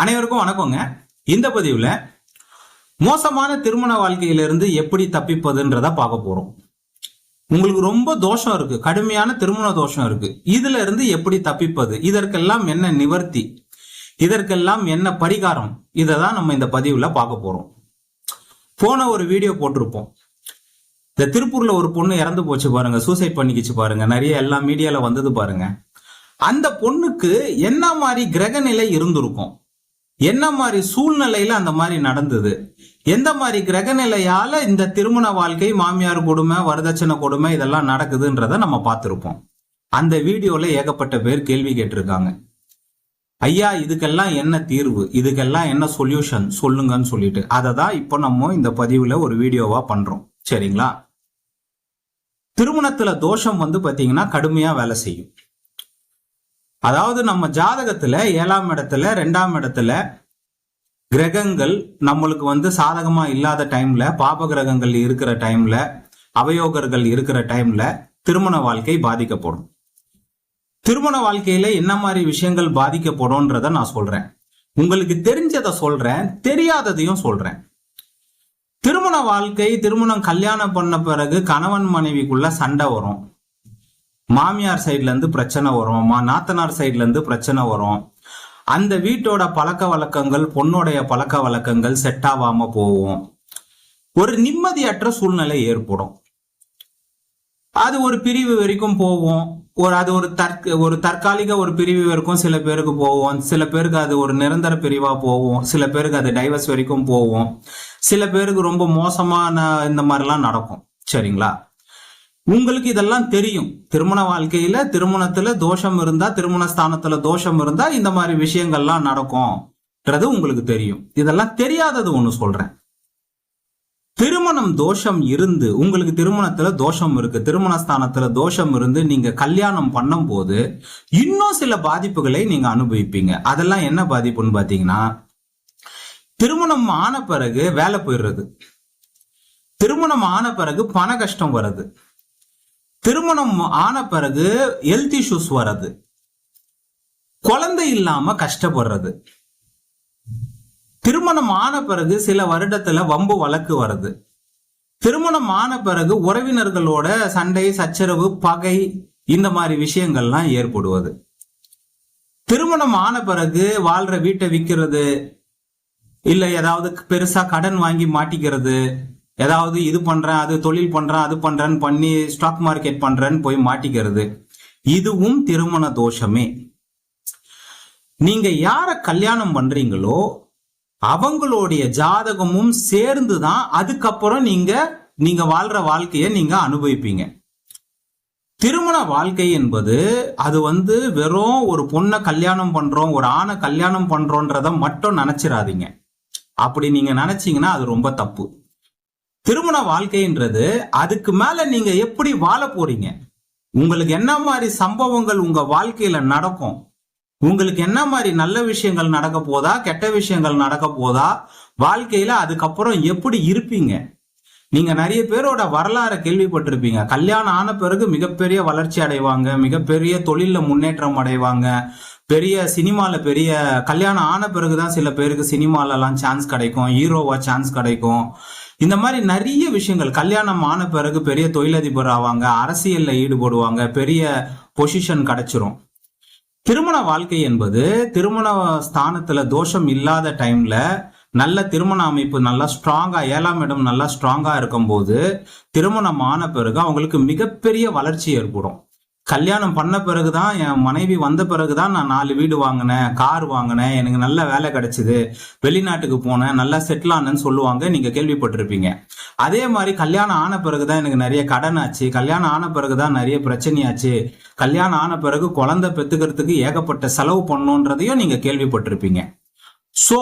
அனைவருக்கும் வணக்கங்க. இந்த பதிவுல மோசமான திருமண வாழ்க்கையிலிருந்து எப்படி தப்பிப்பதுன்றத பார்க்க போறோம். உங்களுக்கு ரொம்ப தோஷம் இருக்கு. கடுமையான திருமண தோஷம் இருக்கு. இதுல இருந்து எப்படி தப்பிப்பது? இதற்கெல்லாம் என்ன நிவர்த்தி? இதற்கெல்லாம் என்ன பரிகாரம்? இதை தான் நம்ம இந்த பதிவுல பார்க்க போறோம். போன ஒரு வீடியோ போட்டிருப்போம். இந்த திருப்பூர்ல ஒரு பொண்ணு இறந்து போச்சு பாருங்க. சூசைட் பண்ணிக்கிச்சு பாருங்க. நிறைய எல்லா மீடியால வந்தது பாருங்க. அந்த பொண்ணுக்கு என்ன மாதிரி கிரக நிலை இருந்திருக்கும்? என்ன மாதிரி சூழ்நிலையில அந்த மாதிரி நடந்தது? எந்த மாதிரி கிரக நிலையால இந்த திருமண வாழ்க்கை மாமியார் கொடுமை வரதட்சணை கொடுமை இதெல்லாம் நடக்குதுன்றத நம்ம பார்த்திருப்போம். அந்த வீடியோல ஏகப்பட்ட பேர் கேள்வி கேட்டிருக்காங்க. ஐயா இதுக்கெல்லாம் என்ன தீர்வு? இதுக்கெல்லாம் என்ன சொல்யூஷன் சொல்லுங்கன்னு சொல்லிட்டு. அதை தான் இப்போ நம்ம இந்த பதிவுல ஒரு வீடியோவா பண்றோம். சரிங்களா? திருமணத்துல தோஷம் வந்து பாத்தீங்கன்னா கடுமையா வேலை செய்யும். அதாவது நம்ம ஜாதகத்துல ஏழாம் இடத்துல ரெண்டாம் இடத்துல கிரகங்கள் நம்மளுக்கு வந்து சாதகமா இல்லாத டைம்ல பாப கிரகங்கள் இருக்கிற டைம்ல அவயோகர்கள் இருக்கிற டைம்ல திருமண வாழ்க்கை பாதிக்கப்படும். திருமண வாழ்க்கையில என்ன மாதிரி விஷயங்கள் பாதிக்கப்படும்ன்றத நான் சொல்றேன். உங்களுக்கு தெரிஞ்சதை சொல்றேன் தெரியாததையும் சொல்றேன். திருமண வாழ்க்கை திருமணம் கல்யாணம் பண்ண பிறகு கணவன் மனைவிக்குள்ள சண்டை வரும். மாமியார் சைட்ல இருந்து பிரச்சனை வரும் மா நாத்தனார் சைட்ல இருந்து பிரச்சனை வரும். அந்த வீட்டோட பழக்க வழக்கங்கள் பொண்ணுடைய பழக்க வழக்கங்கள் செட் ஆகாம போகும். ஒரு நிம்மதியற்ற சூழ்நிலை ஏற்படும். அது ஒரு பிரிவு வரைக்கும் போகும். ஒரு அது ஒரு தற்க ஒரு தற்காலிக ஒரு பிரிவு வரைக்கும் சில பேருக்கு போகும். சில பேருக்கு அது ஒரு நிரந்தர பிரிவா போகும். சில பேருக்கு அது டைவர்ஸ் வரைக்கும் போகும். சில பேருக்கு ரொம்ப மோசமான இந்த மாதிரிலாம் நடக்கும். சரிங்களா? உங்களுக்கு இதெல்லாம் தெரியும். திருமண வாழ்க்கையில திருமணத்துல தோஷம் இருந்தா திருமண ஸ்தானத்துல தோஷம் இருந்தா இந்த மாதிரி விஷயங்கள்லாம் நடக்கும்ன்றது உங்களுக்கு தெரியும். இதெல்லாம் தெரியாதது ஒண்ணு சொல்றேன். திருமணம் தோஷம் இருந்து உங்களுக்கு திருமணத்துல தோஷம் இருக்கு திருமண ஸ்தானத்துல தோஷம் இருந்து நீங்க கல்யாணம் பண்ணும் போது இன்னும் சில பாதிப்புகளை நீங்க அனுபவிப்பீங்க. அதெல்லாம் என்ன பாதிப்புன்னு பாத்தீங்கன்னா திருமணம் ஆன பிறகு வேலை போயிடுறது. திருமணம் ஆன பிறகு பண கஷ்டம் வருது திருமணம் ஆன பிறகு ஹெல்த் இஷ்யூஸ் வர்றது. குழந்தை இல்லாம கஷ்டப்படுறது. திருமணம் ஆன பிறகு சில வருடத்துல வம்பு வழக்கு வருது திருமணம் ஆன பிறகு உறவினர்களோட சண்டை சச்சரவு பகை இந்த மாதிரி விஷயங்கள்லாம் ஏற்படுவது. திருமணம் ஆன பிறகு வாழ்ற வீட்டை விற்கிறது இல்லை ஏதாவது பெருசா கடன் வாங்கி மாட்டிக்கிறது. ஏதாவது இது பண்றேன் அது தொழில் பண்றேன் அது பண்றேன்னு பண்ணி ஸ்டாக் மார்க்கெட் பண்றேன்னு போய் மாட்டிக்கிறது இதுவும் திருமண தோஷமே. நீங்க யார கல்யாணம் பண்றீங்களோ அவங்களுடைய ஜாதகமும் சேர்ந்து தான் அதுக்கப்புறம் நீங்க நீங்க வாழ்ற வாழ்க்கையை நீங்க அனுபவிப்பீங்க. திருமண வாழ்க்கை என்பது அது வந்து வெறும் ஒரு பொண்ணை கல்யாணம் பண்றோம் ஒரு ஆணை கல்யாணம் பண்றோன்றத மட்டும் நினைச்சிடாதீங்க அப்படி நீங்க நினைச்சீங்கன்னா அது ரொம்ப தப்பு. திருமண வாழ்க்கைன்றது அதுக்கு மேல நீங்க எப்படி வாழ போறீங்க? உங்களுக்கு என்ன மாதிரி சம்பவங்கள் உங்க வாழ்க்கையில நடக்கும்? உங்களுக்கு என்ன மாதிரி நல்ல விஷயங்கள் நடக்க போதா கெட்ட விஷயங்கள் நடக்க போதா? வாழ்க்கையில அதுக்கப்புறம் எப்படி இருப்பீங்க? நீங்க நிறைய பேரோட வரலாறை கேள்விப்பட்டிருப்பீங்க. கல்யாணம் ஆன பிறகு மிகப்பெரிய வளர்ச்சி அடைவாங்க மிகப்பெரிய தொழில முன்னேற்றம் அடைவாங்க. பெரிய சினிமால பெரிய கல்யாணம் ஆன பிறகுதான் சில பேருக்கு சினிமாலலாம் சான்ஸ் கிடைக்கும் ஹீரோவா சான்ஸ் கிடைக்கும். இந்த மாதிரி நிறைய விஷயங்கள். கல்யாணம் ஆன பிறகு பெரிய தொழிலதிபர் ஆவாங்க அரசியல்ல ஈடுபடுவாங்க பெரிய பொசிஷன் கிடைச்சிரும். திருமண வாழ்க்கை என்பது திருமண ஸ்தானத்துல தோஷம் இல்லாத டைம்ல நல்ல திருமண அமைப்பு நல்லா ஸ்ட்ராங்கா ஏழாம் இடம் நல்லா ஸ்ட்ராங்கா இருக்கும்போது திருமணம் ஆன பிறகு அவங்களுக்கு மிகப்பெரிய வளர்ச்சி ஏற்படும். கல்யாணம் பண்ண பிறகுதான் என் மனைவி வந்த பிறகுதான் நான் நாலு வீடு வாங்கினேன் கார் வாங்கினேன் எனக்கு நல்ல வேலை கிடைச்சிது. வெளிநாட்டுக்கு போனேன் நல்லா செட்டில் ஆனேன்னு சொல்லுவாங்க நீங்க கேள்விப்பட்டிருப்பீங்க. அதே மாதிரி கல்யாணம் ஆன பிறகுதான் எனக்கு நிறைய கடன் ஆச்சு. கல்யாணம் ஆன பிறகுதான் நிறைய பிரச்சனையாச்சு கல்யாணம் ஆன பிறகு குழந்தை பெத்துக்கிறதுக்கு ஏகப்பட்ட செலவு பண்ணுன்றதையும் நீங்க கேள்விப்பட்டிருப்பீங்க. சோ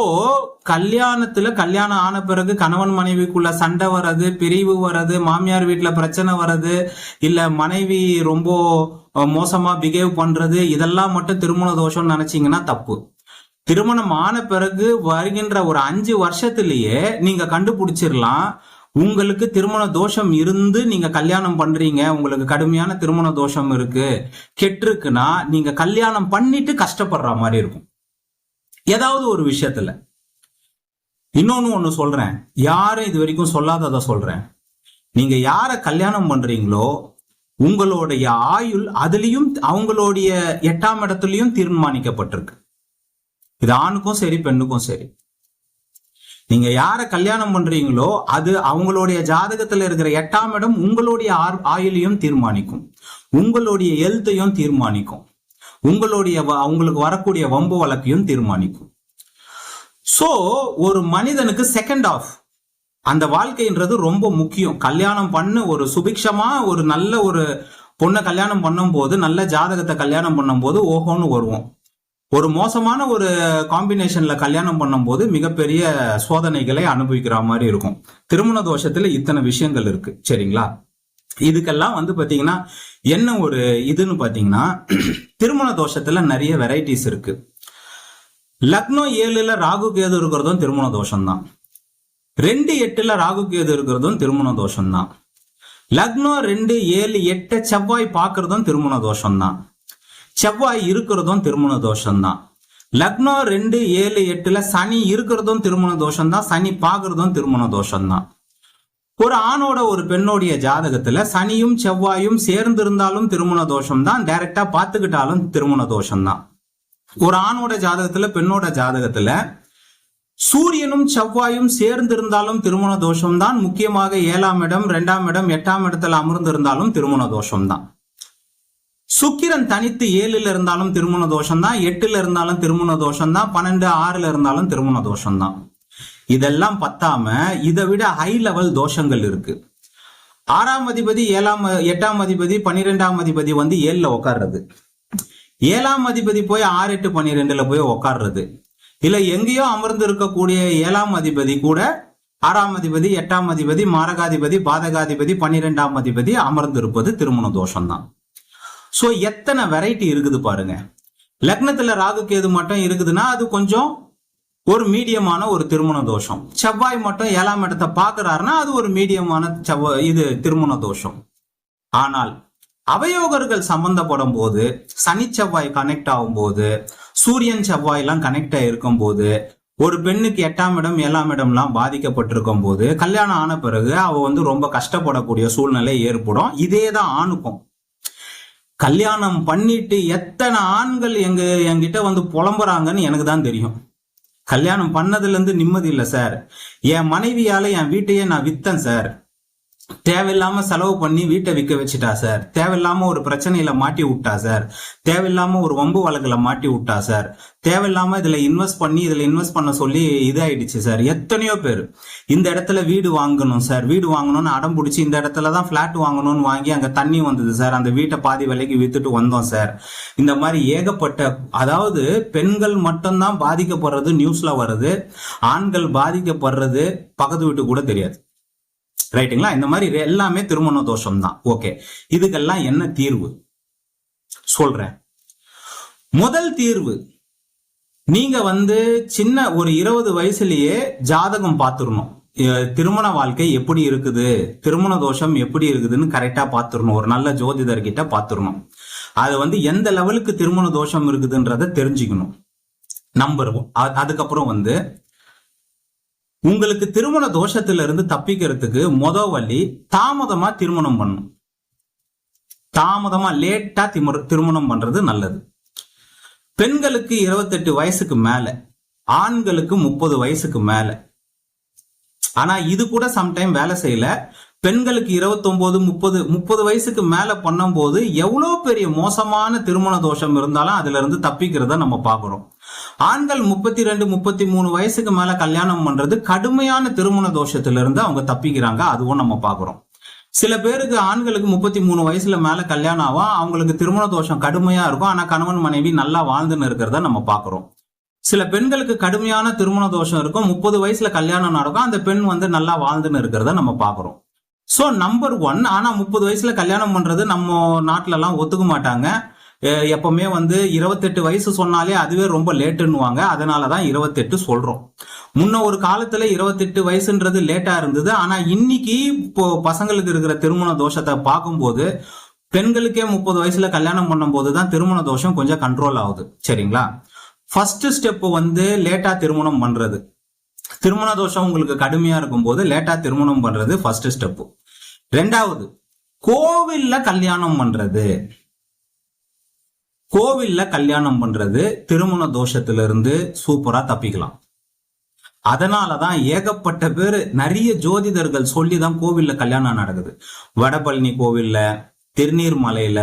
கல்யாணத்துல கல்யாணம் ஆன பிறகு கணவன் மனைவிக்குள்ள சண்டை வர்றது பிரிவு வர்றது மாமியார் வீட்டுல பிரச்சனை வர்றது இல்ல மனைவி ரொம்ப மோசமா பிஹேவ் பண்றது இதெல்லாம் மட்டும் திருமண தோஷம்னு நினைச்சீங்கன்னா தப்பு. திருமணம் ஆன பிறகு வருகின்ற ஒரு அஞ்சு வருஷத்திலேயே நீங்க கண்டுபிடிச்சிடலாம் உங்களுக்கு திருமண தோஷம் இருந்து நீங்க கல்யாணம் பண்றீங்க. உங்களுக்கு கடுமையான திருமண தோஷம் இருக்கு. கெட்டிருக்குன்னா நீங்க கல்யாணம் பண்ணிட்டு கஷ்டப்படுற மாதிரி இருக்கும். ஏதாவது ஒரு விஷயத்துல இன்னொன்னு ஒண்ணு சொல்றேன். யாரும் இது வரைக்கும் சொல்லாததை சொல்றேன். நீங்க யார கல்யாணம் பண்றீங்களோ உங்களுடைய ஆயுள் அதுலயும் அவங்களுடைய எட்டாம் இடத்துலயும் தீர்மானிக்கப்பட்டிருக்கு. இது ஆணுக்கும் சரி பெண்ணுக்கும் சரி. நீங்க யார கல்யாணம் பண்றீங்களோ அது அவங்களுடைய ஜாதகத்துல இருக்கிற எட்டாம் இடம் உங்களுடைய ஆர்- ஆயுளையும் தீர்மானிக்கும். உங்களுடைய ஹெல்த்தையும் தீர்மானிக்கும். உங்களுடைய வ- அவங்களுக்கு வரக்கூடிய வம்பு வழக்கையும் தீர்மானிக்கும். சோ ஒரு மனிதனுக்கு செகண்ட் ஆஃப் அந்த வாழ்க்கைன்றது ரொம்ப முக்கியம். கல்யாணம் பண்ணு ஒரு சுபிக்ஷமா ஒரு நல்ல ஒரு பொண்ணை கல்யாணம் பண்ணும்போது நல்ல ஜாதகத்தை கல்யாணம் பண்ணும்போது ஓஹோன்னு வருவோம். ஒரு மோசமான ஒரு காம்பினேஷன்ல கல்யாணம் பண்ணும்போது மிகப்பெரிய சோதனைகளை அனுபவிக்கிற மாதிரி இருக்கும். திருமண தோஷத்துல இத்தனை விஷயங்கள் இருக்கு. சரிங்களா? இதுக்கெல்லாம் வந்து பாத்தீங்கன்னா என்ன ஒரு இதுன்னு பாத்தீங்கன்னா திருமண தோஷத்துல நிறைய வெரைட்டிஸ் இருக்கு. லக்னோ ஏழுல ராகு கேது இருக்கிறதும் திருமண தோஷம் தான் ரெண்டு எட்டுல ராகு கேது இருக்கிறதும் திருமண தோஷம் தான் லக்னோ ரெண்டு ஏழு எட்ட செவ்வாய் பார்க்கறதும் திருமண தோஷம் தான் செவ்வாய் இருக்கிறதும் திருமண தோஷம் தான் லக்னோ ரெண்டு ஏழு எட்டுல சனி இருக்கிறதும் திருமண தோஷம் தான் சனி பார்க்கறதும் திருமண தோஷம் தான் ஒரு ஆணோட ஒரு பெண்ணோடைய ஜாதகத்துல சனியும் செவ்வாயும் சேர்ந்து இருந்தாலும் திருமண தோஷம் தான். டைரக்டா பார்த்துக்கிட்டாலும் திருமண தோஷம் தான். ஒரு ஆணோட ஜாதகத்துல பெண்ணோட ஜாதகத்துல சூரியனும் செவ்வாயும் சேர்ந்து இருந்தாலும் திருமண தோஷம் தான். முக்கியமாக ஏழாம் இடம் இரண்டாம் இடம் எட்டாம் இடத்துல அமர்ந்திருந்தாலும் திருமண தோஷம் தான். சுக்கிரன் தனித்து ஏழுல இருந்தாலும் திருமண தோஷம் தான். எட்டுல இருந்தாலும் திருமண தோஷம் தான். பன்னெண்டு ஆறுல இருந்தாலும் திருமண தோஷம் தான். இதெல்லாம் பத்தாம இதை விட ஹை லெவல் தோஷங்கள் இருக்கு. ஆறாம் அதிபதி ஏழாம் எட்டாம் அதிபதி பன்னிரெண்டாம் அதிபதி வந்து ஏழுல உட்கார்றது ஏழாம் அதிபதி போய் ஆறு எட்டு பன்னிரெண்டுல போய் உட்கார்றது இல்ல எங்கேயோ அமர்ந்து இருக்கக்கூடிய ஏழாம் அதிபதி கூட ஆறாம் அதிபதி எட்டாம் அதிபதி மாரகாதிபதி பாதகாதிபதி பன்னிரெண்டாம் அதிபதி அமர்ந்து இருப்பது திருமண தோஷம்தான். ஸோ சோ எத்தனை வெரைட்டி இருக்குது பாருங்க. லக்னத்துல ராகு கேது மட்டும் இருக்குதுன்னா அது கொஞ்சம் ஒரு மீடியமான ஒரு திருமண தோஷம். செவ்வாய் மட்டும் ஏழாம் இடத்தை பார்க்குறாருன்னா அது ஒரு மீடியமான செவ்வாய் இது திருமண தோஷம். ஆனால் அவயோகர்கள் சம்பந்தப்படும் போது சனி செவ்வாய் கனெக்ட் ஆகும் போது சூரியன் செவ்வாய் எல்லாம் கனெக்ட் ஆகிருக்கும் போது ஒரு பெண்ணுக்கு எட்டாம் இடம் ஏழாம் இடம்லாம் பாதிக்கப்பட்டிருக்கும் போது கல்யாணம் ஆன பிறகு அவ வந்து ரொம்ப கஷ்டப்படக்கூடிய சூழ்நிலை ஏற்படும். இதே தான் ஆணுக்கும். கல்யாணம் பண்ணிட்டு எத்தனை ஆண்கள் எங்க என்கிட்ட வந்து புலம்புறாங்கன்னு எனக்கு தான் தெரியும். கல்யாணம் பண்ணதுல இருந்து நிம்மதி இல்லை சார். என் மனைவியால என் வீட்டையே நான் வித்தேன் சார். தேவையில்லாம செலவு பண்ணி வீட்டை விற்க வச்சுட்டா சார். தேவையில்லாம ஒரு பிரச்சனையில மாட்டி விட்டா சார். தேவையில்லாம ஒரு வம்பு வழக்குல மாட்டி விட்டா சார். தேவையில்லாம இதுல இன்வெஸ்ட் பண்ணி இதுல இன்வெஸ்ட் பண்ண சொல்லி இதாயிடுச்சு சார். எத்தனையோ பேர் இந்த இடத்துல வீடு வாங்கணும் சார். வீடு வாங்கணும்னு அடம் பிடிச்சி இந்த இடத்துல தான் பிளாட் வாங்கணும்னு வாங்கி அங்க தண்ணி வந்தது சார். அந்த வீட்டை பாதி விலைக்கு வித்துட்டு வந்தோம் சார். இந்த மாதிரி ஏகப்பட்ட அதாவது பெண்கள் மட்டும்தான் பாதிக்கப்படுறது நியூஸ்ல வருது. ஆண்கள் பாதிக்கப்படுறது பக்கத்து வீட்டு கூட தெரியாது. ரைட்டுங்களா இந்த மாதிரி எல்லாமே திருமண தோஷம் தான் ஓகே இதுக்கெல்லாம் என்ன தீர்வு? சொல்றேன். முதல் தீர்வு நீங்க வந்து சின்ன ஒரு இருபது வயசுலயே ஜாதகம் பார்த்துடணும் திருமண வாழ்க்கை எப்படி இருக்குது? திருமண தோஷம் எப்படி இருக்குதுன்னு கரெக்டா பார்த்துடணும் ஒரு நல்ல ஜோதிடர் கிட்ட பார்த்துடணும் அது வந்து எந்த லெவலுக்கு திருமண தோஷம் இருக்குதுன்றத தெரிஞ்சுக்கணும். நம்பர் அதுக்கப்புறம் வந்து உங்களுக்கு திருமண தோஷத்துல இருந்து தப்பிக்கிறதுக்கு முத வழி தாமதமா திருமணம் பண்ணும் தாமதமா லேட்டா திருமணம் பண்றது நல்லது. பெண்களுக்கு இருபத்தெட்டு வயசுக்கு மேல ஆண்களுக்கு முப்பது வயசுக்கு மேல. ஆனா இது கூட சம்டைம் வேலை செய்யல. பெண்களுக்கு 29 முப்பது முப்பது வயசுக்கு மேல பண்ணும்போது எவ்வளோ பெரிய மோசமான திருமண தோஷம் இருந்தாலும் அதுல இருந்து தப்பிக்கிறத நம்ம பாக்குறோம் ஆண்கள் முப்பத்தி ரெண்டு முப்பத்தி மூணு வயசுக்கு மேல கல்யாணம் பண்றது கடுமையான திருமண தோஷத்திலிருந்து அவங்க தப்பிக்கிறாங்க. அதுவும் நம்ம பாக்குறோம் சில பேருக்கு ஆண்களுக்கு முப்பத்தி மூணு வயசுல மேல கல்யாணம் ஆகும். அவங்களுக்கு திருமண தோஷம் கடுமையா இருக்கும். ஆனா கணவன் மனைவி நல்லா வாழ்ந்துன்னு இருக்கிறத நம்ம பாக்குறோம் சில பெண்களுக்கு கடுமையான திருமண தோஷம் இருக்கும். முப்பது வயசுல கல்யாணம் நடக்கும். அந்த பெண் வந்து நல்லா வாழ்ந்துன்னு இருக்கிறத நம்ம பாக்குறோம் சோ நம்பர் ஒன் ஆனா முப்பது வயசுல கல்யாணம் பண்றது நம்ம நாட்டுல எல்லாம் ஒத்துக்க மாட்டாங்க. எப்பவுமே வந்து இருபத்தெட்டு வயசு சொன்னாலே அதுவே ரொம்ப லேட்டுன்னுவாங்க. அதனாலதான் இருபத்தெட்டு சொல்கிறோம் முன்ன ஒரு காலத்துல இருபத்தெட்டு வயசுன்றது லேட்டா இருந்தது. ஆனா இன்னைக்கு இப்போ பசங்களுக்கு இருக்கிற திருமண தோஷத்தை பார்க்கும்போது பெண்களுக்கே முப்பது வயசுல கல்யாணம் பண்ணும்போது தான் திருமண தோஷம் கொஞ்சம் கண்ட்ரோல் ஆகுது. சரிங்களா? ஃபர்ஸ்ட் ஸ்டெப் வந்து லேட்டா திருமணம் பண்றது. திருமண தோஷம் உங்களுக்கு கடுமையா இருக்கும்போது லேட்டா திருமணம் பண்றது ஃபர்ஸ்ட் ஸ்டெப்பு ரெண்டாவது கோவில்ல கல்யாணம் பண்றது. கோவில்ல கல்யாணம் பண்றது திருமண தோஷத்திலிருந்து சூப்பரா தப்பிக்கலாம். அதனாலதான் ஏகப்பட்ட பேர் நிறைய ஜோதிடர்கள் சொல்லி தான் கோவில்ல கல்யாணம் நடக்குது. வடபழனி கோவில்ல திருநீர்மலையில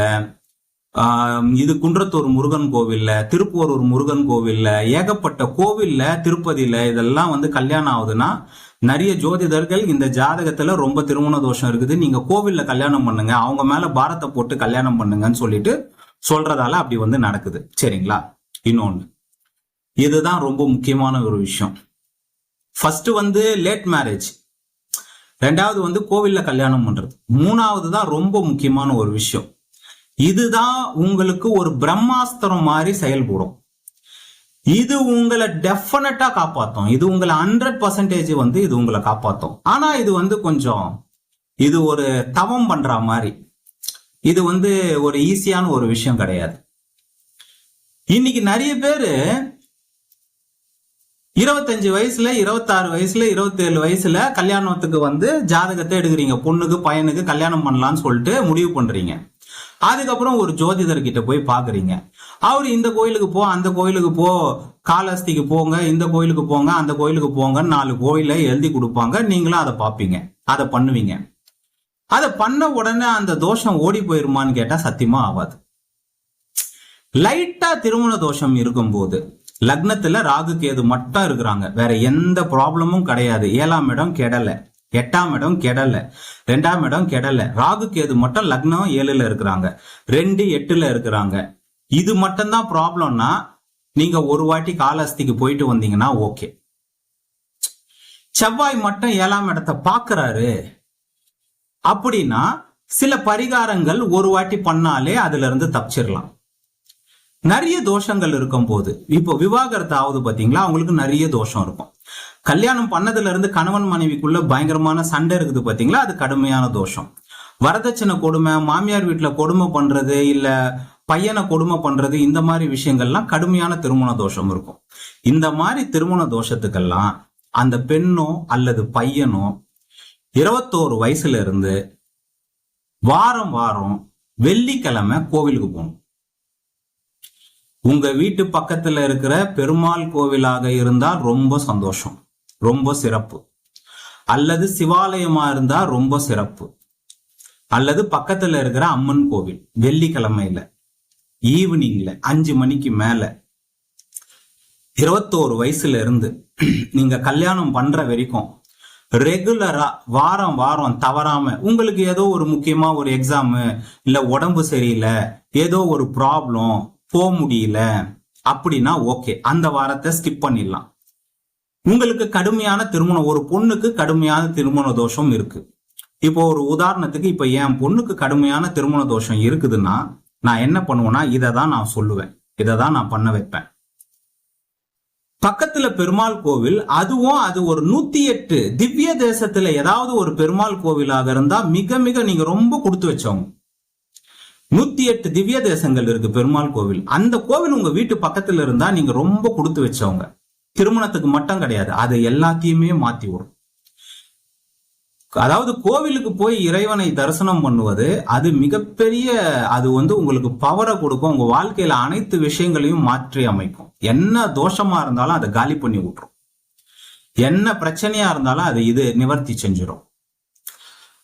இது குன்றத்தூர் முருகன் கோவில்ல திருப்போரூர் முருகன் கோவில்ல ஏகப்பட்ட கோவில்ல திருப்பதியில இதெல்லாம் வந்து கல்யாணம் ஆகுதுன்னா நிறைய ஜோதிடர்கள் இந்த ஜாதகத்துல ரொம்ப திருமண தோஷம் இருக்குது. நீங்க கோவில்ல கல்யாணம் பண்ணுங்க. அவங்க மேல பாரத்தை போட்டு கல்யாணம் பண்ணுங்கன்னு சொல்லிட்டு சொல்றதால அப்படி வந்து நடக்குது. சரிங்களா? இன்னொன்னு. இதுதான் ரொம்ப முக்கியமான ஒரு விஷயம். ஃபர்ஸ்ட் வந்து லேட் மேரேஜ் ரெண்டாவது வந்து கோவில்ல கல்யாணம் பண்றது. மூணாவது தான் ரொம்ப முக்கியமான ஒரு விஷயம். இதுதான் உங்களுக்கு ஒரு பிரம்மாஸ்திரம் மாதிரி செயல்படும். இது உங்களை டெஃபினட்டா காப்பாத்தும். இது உங்களை ஹண்ட்ரட் பர்சன்டேஜ் வந்து இது உங்களை காப்பாத்தும். ஆனா இது வந்து கொஞ்சம் இது ஒரு தவம் பண்ற மாதிரி. இது வந்து ஒரு ஈஸியான ஒரு விஷயம் கிடையாது. இன்னைக்கு நிறைய பேரு இருபத்தஞ்சு வயசுல இருபத்தாறு வயசுல இருபத்தேழு வயசுல கல்யாணத்துக்கு வந்து ஜாதகத்தை எடுக்கிறீங்க. பொண்ணுக்கு பையனுக்கு கல்யாணம் பண்ணலாம்னு சொல்லிட்டு முடிவு பண்றீங்க. அதுக்கப்புறம் ஒரு ஜோதிடர் கிட்ட போய் பாக்குறீங்க. அவர் இந்த கோயிலுக்கு போ அந்த கோயிலுக்கு போ காலஸ்திக்கு போங்க இந்த கோயிலுக்கு போங்க அந்த கோயிலுக்கு போங்கன்னு நாலு கோயிலை எழுதி கொடுப்பாங்க. நீங்களும் அதை பார்ப்பீங்க. அதை பண்ணுவீங்க. அதை பண்ண உடனே அந்த தோஷம் ஓடி போயிருமான்னு கேட்டா சத்தியமா ஆகாது லைட்டா திருமண தோஷம் இருக்கும்போது லக்னத்துல ராகு கேது மட்டும் இருக்கிறாங்க. வேற எந்த ப்ராப்ளமும் கிடையாது. ஏழாம் இடம் கெடல. எட்டாம் இடம் கெடல. ரெண்டாம் இடம் கெடல. ராகு கேது மட்டும் லக்னம் ஏழுல இருக்கிறாங்க. ரெண்டு எட்டுல இருக்கிறாங்க. இது மட்டும்தான் ப்ராப்ளம்னா நீங்க ஒரு வாட்டி காலஸ்திக்கு போயிட்டு வந்தீங்கன்னா ஓகே செவ்வாய் மட்டும் ஏழாம் இடத்தை பாக்குறாரு அப்படின்னா சில பரிகாரங்கள் ஒரு வாட்டி பண்ணாலே அதுல இருந்து தப்பிச்சிடலாம் நிறைய தோஷங்கள் இருக்கும் போது இப்போ விவாகரத்து ஆகுது பாத்தீங்களா அவங்களுக்கு நிறைய தோஷம் இருக்கும். கல்யாணம் பண்ணதுல இருந்து கணவன் மனைவிக்குள்ள பயங்கரமான சண்டை இருக்குது பாத்தீங்களா அது கடுமையான தோஷம். வரதட்சணை கொடுமை மாமியார் வீட்டுல கொடுமை பண்றது இல்ல பையனை கொடுமை பண்றது இந்த மாதிரி விஷயங்கள்லாம் கடுமையான திருமண தோஷம் இருக்கும். இந்த மாதிரி திருமண தோஷத்துக்கெல்லாம் அந்த பெண்ணோ அல்லது பையனோ இருபத்தோரு வயசுல இருந்து வாரம் வாரம் வெள்ளிக்கிழமை கோவிலுக்கு போகணும். உங்க வீட்டு பக்கத்துல இருக்கிற பெருமாள் கோவிலாக இருந்தால் ரொம்ப சந்தோஷம் ரொம்ப சிறப்பு. அல்லது சிவாலயமா இருந்தா ரொம்ப சிறப்பு. அல்லது பக்கத்துல இருக்கிற அம்மன் கோவில் வெள்ளிக்கிழமையில ஈவினிங்ல அஞ்சு மணிக்கு மேல. இருபத்தோரு வயசுல இருந்து நீங்க கல்யாணம் பண்ற வரைக்கும் ரெகுலரா வாரம் வாரம் தவறாம உங்களுக்கு ஏதோ ஒரு முக்கியமா ஒரு எக்ஸாமு இல்ல உடம்பு சரியில்லை ஏதோ ஒரு ப்ராப்ளம் போக முடியல அப்படின்னா ஓகே அந்த வாரத்தை ஸ்கிப் பண்ணிடலாம். உங்களுக்கு கடுமையான திருமணம் ஒரு பொண்ணுக்கு கடுமையான திருமண தோஷம் இருக்கு. இப்போ ஒரு உதாரணத்துக்கு இப்ப என் பொண்ணுக்கு கடுமையான திருமண தோஷம் இருக்குதுன்னா நான் என்ன பண்ணுவேன்னா இதை தான் நான் சொல்லுவேன். இதை தான் நான் பண்ண வைப்பேன். பக்கத்துல பெருமாள் கோவில் அதுவும் அது ஒரு நூத்தி எட்டு திவ்ய தேசத்துல ஏதாவது ஒரு பெருமாள் கோவிலாக இருந்தா மிக மிக நீங்க ரொம்ப கொடுத்து வச்சவங்க. நூத்தி எட்டு திவ்ய தேசங்கள் இருக்கு பெருமாள் கோவில். அந்த கோவில் உங்க வீட்டு பக்கத்துல இருந்தா நீங்க ரொம்ப கொடுத்து வச்சவங்க. திருமணத்துக்கு மட்டும் கிடையாது அது எல்லாத்தையுமே மாத்தி விடும். அதாவது கோவிலுக்கு போய் இறைவனை தரிசனம் பண்ணுவது அது மிகப்பெரிய அது வந்து உங்களுக்கு பவரை கொடுக்கும். உங்க வாழ்க்கையில அனைத்து விஷயங்களையும் மாற்றி அமைக்கும். என்ன தோஷமா இருந்தாலும் அதை காலி பண்ணி விட்டுரும். என்ன பிரச்சனையா இருந்தாலும் அது இது நிவர்த்தி செஞ்சிடும்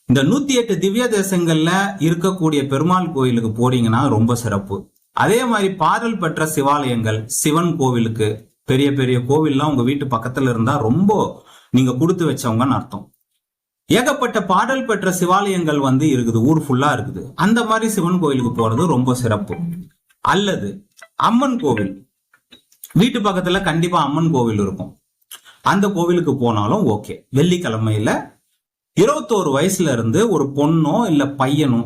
இந்த நூத்தி எட்டு திவ்ய தேசங்கள்ல இருக்கக்கூடிய பெருமாள் கோயிலுக்கு போறீங்கன்னா ரொம்ப சிறப்பு. அதே மாதிரி பாடல் பெற்ற சிவாலயங்கள் சிவன் கோவிலுக்கு பெரிய பெரிய கோவில்லாம் உங்க வீட்டு பக்கத்துல இருந்தா ரொம்ப நீங்க கொடுத்து வச்சவங்கன்னு அர்த்தம். ஏகப்பட்ட பாடல் பெற்ற சிவாலயங்கள் வந்து இருக்குது ஊர் ஃபுல்லா இருக்குது. அந்த மாதிரி சிவன் கோயிலுக்கு போறது ரொம்ப சிறப்பு. அல்லது அம்மன் கோவில். வீட்டு பக்கத்துல கண்டிப்பா அம்மன் கோவில் இருக்கும். அந்த கோவிலுக்கு போனாலும் ஓகே. வெள்ளிக்கிழமையில இருபத்தோரு வயசுல இருந்து ஒரு பொண்ணோ இல்ல பையனோ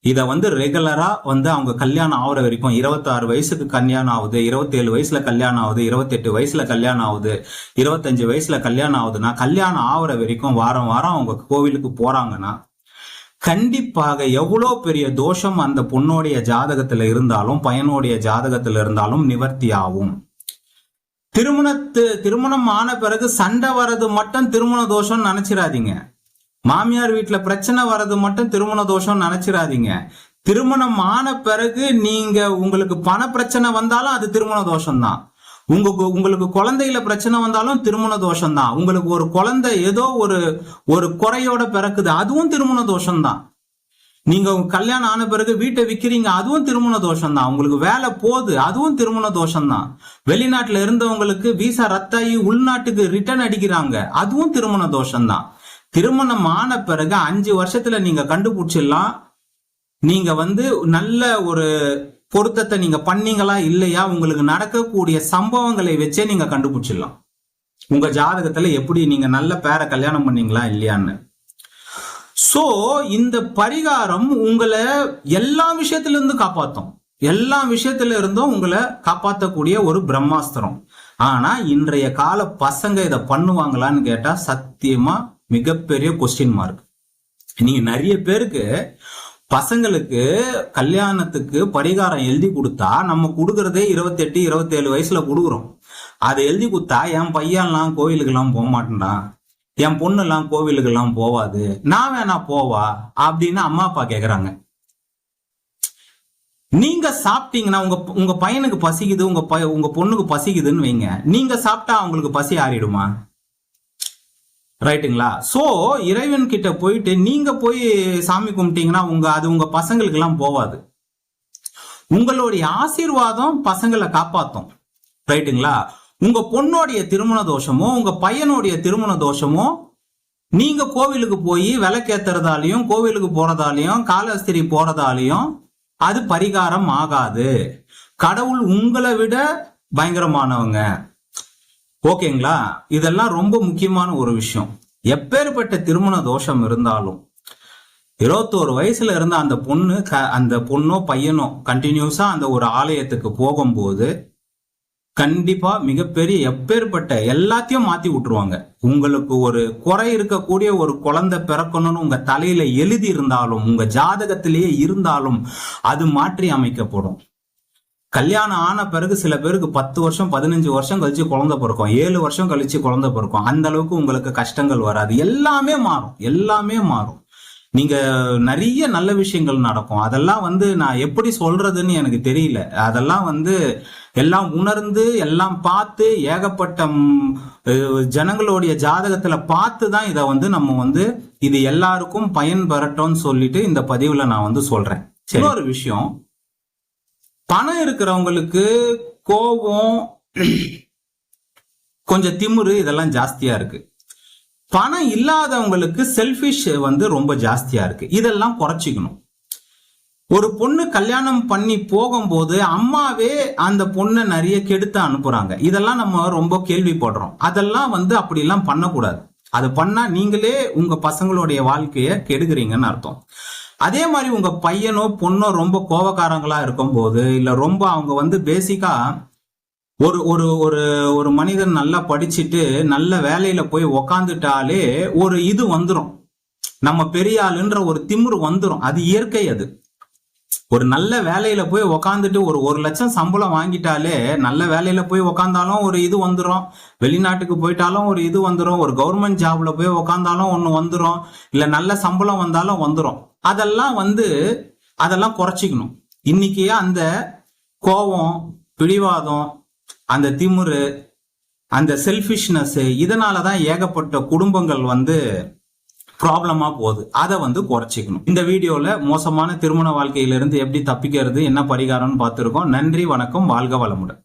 இத வந்து ரெகுலரா வந்து அவங்க கல்யாணம் ஆகுற வரைக்கும் இருபத்தாறு வயசுக்கு கல்யாணம் ஆகுது இருபத்தேழு வயசுல கல்யாணம் ஆகுது இருபத்தெட்டு வயசுல கல்யாணம் ஆகுது இருபத்தஞ்சு வயசுல கல்யாணம் ஆகுதுன்னா கல்யாணம் ஆகுற வரைக்கும் வாரம் வாரம் அவங்க கோவிலுக்கு போறாங்கன்னா கண்டிப்பாக எவ்வளோ பெரிய தோஷம் அந்த பொண்ணுடைய ஜாதகத்துல இருந்தாலும் பையனுடைய ஜாதகத்துல இருந்தாலும் நிவர்த்தி ஆகும். திருமணத்து திருமணம் ஆன பிறகு சண்டை வர்றது மட்டும் திருமண தோஷம் நினைச்சிடாதீங்க. மாமியார் வீட்டுல பிரச்சனை வர்றது மட்டும் திருமண தோஷம் நினைச்சிடாதீங்க. திருமணம் ஆன பிறகு நீங்க உங்களுக்கு பண பிரச்சனை வந்தாலும் அது திருமண தோஷம் தான் உங்களுக்கு உங்களுக்கு குழந்தையில பிரச்சனை வந்தாலும் திருமண தோஷம் தான் உங்களுக்கு ஒரு குழந்தை ஏதோ ஒரு ஒரு குறையோட பிறக்குது அதுவும் திருமண தோஷம் தான் நீங்க கல்யாணம் ஆன பிறகு வீட்டை விற்கிறீங்க அதுவும் திருமண தோஷம் தான் உங்களுக்கு வேலை போகுது அதுவும் திருமண தோஷம் தான் வெளிநாட்டுல இருந்தவங்களுக்கு விசா ரத்தாயி உள்நாட்டுக்கு ரிட்டர்ன் அடிக்கிறாங்க அதுவும் திருமண தோஷம் தான் திருமணம் ஆன பிறகு அஞ்சு வருஷத்துல நீங்க கண்டுபிடிச்சிடலாம். நீங்க வந்து நல்ல ஒரு பொருத்தத்தை நீங்க பண்ணீங்களா இல்லையா உங்களுக்கு நடக்கக்கூடிய சம்பவங்களை வச்சே நீங்க கண்டுபிடிச்சிடலாம். உங்க ஜாதகத்துல எப்படி நீங்க நல்ல பேரை கல்யாணம் பண்ணீங்களா இல்லையான்னு. சோ இந்த பரிகாரம் உங்களை எல்லா விஷயத்துல இருந்து காப்பாத்தும். எல்லா விஷயத்துல இருந்தும் உங்களை காப்பாற்றக்கூடிய ஒரு பிரம்மாஸ்திரம். ஆனா இன்றைய கால பசங்க இதை பண்ணுவாங்களான்னு கேட்டா சத்தியமா மிகப்பெரிய கொஸ்டின் மார்க் நீங்க நிறைய பேருக்கு பசங்களுக்கு கல்யாணத்துக்கு பரிகாரம் எழுதி கொடுத்தா நம்ம கொடுக்கறதே இருபத்தெட்டு இருபத்தேழு வயசுல கொடுக்குறோம். அதை எழுதி கொடுத்தா என் பையன்லாம் கோவிலுக்கெல்லாம் போக மாட்டேன்டா. என் பொண்ணுலாம் கோவிலுக்கெல்லாம் போவாது. நான் வேணா போவா அப்படின்னு அம்மா அப்பா கேக்குறாங்க. நீங்க சாப்பிட்டீங்கன்னா உங்க உங்க பையனுக்கு பசிக்குது உங்க உங்க பொண்ணுக்கு பசிக்குதுன்னு வைங்க. நீங்க சாப்பிட்டா அவங்களுக்கு பசி ஆறிடுமா? ரைட்டுங்களா? ஸோ இறைவன் கிட்ட போயிட்டு நீங்க போய் சாமி கும்பிட்டீங்கன்னா உங்க அது உங்க பசங்களுக்கு எல்லாம் போவாது. உங்களுடைய ஆசீர்வாதம் பசங்களை காப்பாத்தும். ரைட்டுங்களா? உங்க பொண்ணோடைய திருமண தோஷமோ உங்க பையனுடைய திருமண தோஷமோ நீங்க கோவிலுக்கு போய் விளக்கேத்துறதாலையும் கோவிலுக்கு போறதாலையும் காலஸ்திரி போறதாலையும் அது பரிகாரம் ஆகாது. கடவுள் உங்களை விட பயங்கரமானவங்க. ஓகேங்களா? இதெல்லாம் ரொம்ப முக்கியமான ஒரு விஷயம். எப்பேற்பட்ட திருமண தோஷம் இருந்தாலும் இருபத்தோரு வயசுல இருந்த அந்த பொண்ணு அந்த பொண்ணோ பையனோ கண்டினியூஸா அந்த ஒரு ஆலயத்துக்கு போகும்போது கண்டிப்பா மிகப்பெரிய எப்பேற்பட்ட எல்லாத்தையும் மாத்தி விட்டுருவாங்க. உங்களுக்கு ஒரு குறை இருக்கக்கூடிய ஒரு குழந்தை பிறக்கணும்னு உங்க தலையில எழுதி இருந்தாலும் உங்க ஜாதகத்திலேயே இருந்தாலும் அது மாற்றி அமைக்கப்படும். கல்யாணம் ஆன பிறகு சில பேருக்கு பத்து வருஷம் பதினஞ்சு வருஷம் கழிச்சு குழந்தை பிறக்கும். ஏழு வருஷம் கழிச்சு குழந்தை பிறக்கும். அந்த அளவுக்கு உங்களுக்கு கஷ்டங்கள் வராது. எல்லாமே மாறும். எல்லாமே மாறும். நீங்க நிறைய நல்ல விஷயங்கள் நடக்கும். அதெல்லாம் வந்து நான் எப்படி சொல்றதுன்னு எனக்கு தெரியல. அதெல்லாம் வந்து எல்லாம் உணர்ந்து எல்லாம் பார்த்து ஏகப்பட்ட ஜனங்களுடைய ஜாதகத்துல பார்த்து தான் இதை வந்து நம்ம வந்து இது எல்லாருக்கும் பயன் பெறட்டும்னு சொல்லிட்டு இந்த பதிவுல நான் வந்து சொல்றேன். இன்னொரு விஷயம். பணம் இருக்கிறவங்களுக்கு கோபம் கொஞ்சம் திமுரு இதெல்லாம் ஜாஸ்தியா இருக்கு. பணம் இல்லாதவங்களுக்கு செல்ஃபிஷ் வந்து ரொம்ப ஜாஸ்தியா இருக்கு. இதெல்லாம் குறைச்சிக்கணும். ஒரு பொண்ணு கல்யாணம் பண்ணி போகும்போது அம்மாவே அந்த பொண்ணை நிறைய கெடுத்து அனுப்புறாங்க. இதெல்லாம் நம்ம ரொம்ப கேள்விப்படுறோம். அதெல்லாம் வந்து அப்படிலாம் பண்ணக்கூடாது. அது பண்ணா நீங்களே உங்க பசங்களுடைய வாழ்க்கைய கெடுக்குறீங்கன்னு அர்த்தம். அதே மாதிரி உங்க பையனோ பொண்ணோ ரொம்ப கோபக்காரங்களா இருக்கும் போது இல்ல ரொம்ப அவங்க வந்து பேசிக்கா ஒரு ஒரு ஒரு ஒரு மனிதன் நல்லா படிச்சுட்டு நல்ல வேலையில போய் உக்காந்துட்டாலே ஒரு இது வந்துடும் நம்ம பெரிய ஆளுன்ற ஒரு திமுரு வந்துடும் அது இயற்கை அது. ஒரு நல்ல வேலையில போய் உக்காந்துட்டு ஒரு ஒரு லட்சம் சம்பளம் வாங்கிட்டாலே நல்ல வேலையில போய் உக்காந்தாலும் ஒரு இது வந்துடும் வெளிநாட்டுக்கு போயிட்டாலும் ஒரு இது வந்துடும் ஒரு கவர்மெண்ட் ஜாப்ல போய் உக்காந்தாலும் ஒன்று வந்துடும் இல்லை நல்ல சம்பளம் வந்தாலும் வந்துடும் அதெல்லாம் வந்து அதெல்லாம் குறைச்சிக்கணும். இன்னைக்கு அந்த கோபம் பிடிவாதம் அந்த திமுரு அந்த செல்ஃபிஷ்னஸ் இதனால தான் ஏகப்பட்ட குடும்பங்கள் வந்து ப்ராப்ளமா போகுது. அதை வந்து குறைச்சிக்கணும். இந்த வீடியோல மோசமான திருமண வாழ்க்கையிலிருந்து எப்படி தப்பிக்கிறது என்ன பரிகாரம்னு பார்த்துருக்கோம். நன்றி வணக்கம் வாழ்க வளமுடன்.